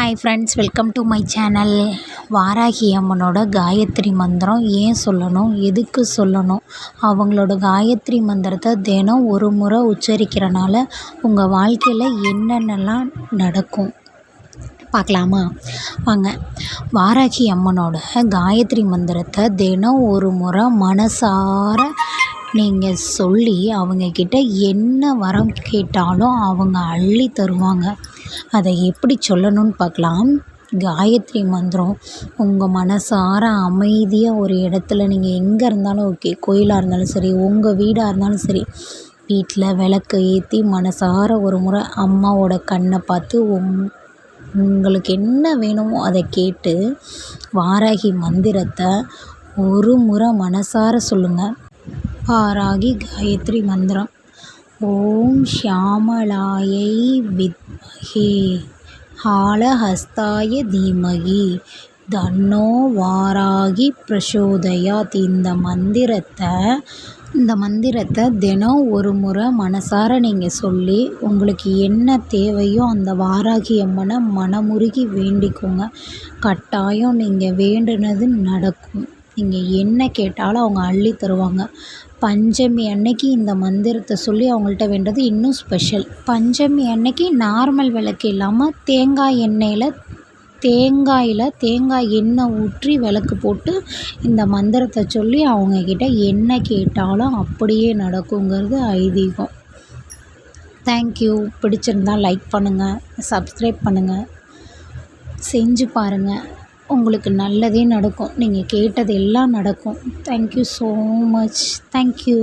Hi friends welcome to my channel Varahi அம்மனோட காயத்ரி மந்திரம் ஏன் சொல்லணும் எதுக்கு சொல்லணும்? அவங்களோட காயத்ரி மந்திரத்தை தினம் ஒரு முறை உச்சரிக்கிறனால உங்கள் வாழ்க்கையில் என்னென்னலாம் நடக்கும்? பார்க்கலாமா? வாங்க. வாராகி அம்மனோட காயத்ரி மந்திரத்தை தினம் ஒரு முறை மனசார நீங்கள் சொல்லி அவங்கக்கிட்ட என்ன வரம் கேட்டாலும் அவங்க அள்ளி தருவாங்க. அதை எப்படி சொல்லணும்னு பார்க்கலாம். காயத்ரி மந்திரம் உங்கள் மனசார அமைதியாக ஒரு இடத்துல நீங்கள் எங்கே இருந்தாலும் ஓகே. கோயிலாக இருந்தாலும் சரி உங்கள் வீடாக இருந்தாலும் சரி. வீட்டில் விளக்கு ஏற்றி மனசார ஒரு முறை அம்மாவோட கண்ணை பார்த்து உங் உங்களுக்கு என்ன வேணுமோ அதை கேட்டு வாராகி மந்திரத்தை ஒரு முறை மனசார சொல்லுங்கள் வாராகி காயத்ரி மந்திரம். ஓம் ஷியாமளாயை ஹே ஹாலஹஸ்தாய தீமகி தன்னோ வாராகி பிரசோதயாத் இந்த மந்திரத்தை இந்த மந்திரத்தை தினம் ஒரு முறை மனசார நீங்கள் சொல்லி உங்களுக்கு என்ன தேவையோ அந்த வாராகி அம்மனை மனமுருகி வேண்டிக்கோங்க. கட்டாயம் நீங்கள் வேண்டுனது நடக்கும். நீங்கள் என்ன கேட்டாலும் அவங்க அள்ளி தருவாங்க. பஞ்சமி அன்னைக்கு இந்த மந்திரத்தை சொல்லி அவங்கள்ட்ட வேண்டது இன்னும் ஸ்பெஷல் பஞ்சமி அன்னைக்கு நார்மல் விளக்கு இல்லாமல் தேங்காய் எண்ணெயில் தேங்காயில் தேங்காய் எண்ணெய் ஊற்றி விளக்கு போட்டு இந்த மந்திரத்தை சொல்லி அவங்கக்கிட்ட என்ன கேட்டாலும் அப்படியே நடக்குங்கிறது ஐதீகம். தேங்க்யூ பிடிச்சிருந்தா லைக் பண்ணுங்கள் சப்ஸ்கிரைப் பண்ணுங்கள் செஞ்சு பாருங்கள் உங்களுக்கு நல்லதே நடக்கும். நீங்கள் கேட்டது எல்லாம் நடக்கும் தேங்க்யூ ஸோ மச் தேங்க்யூ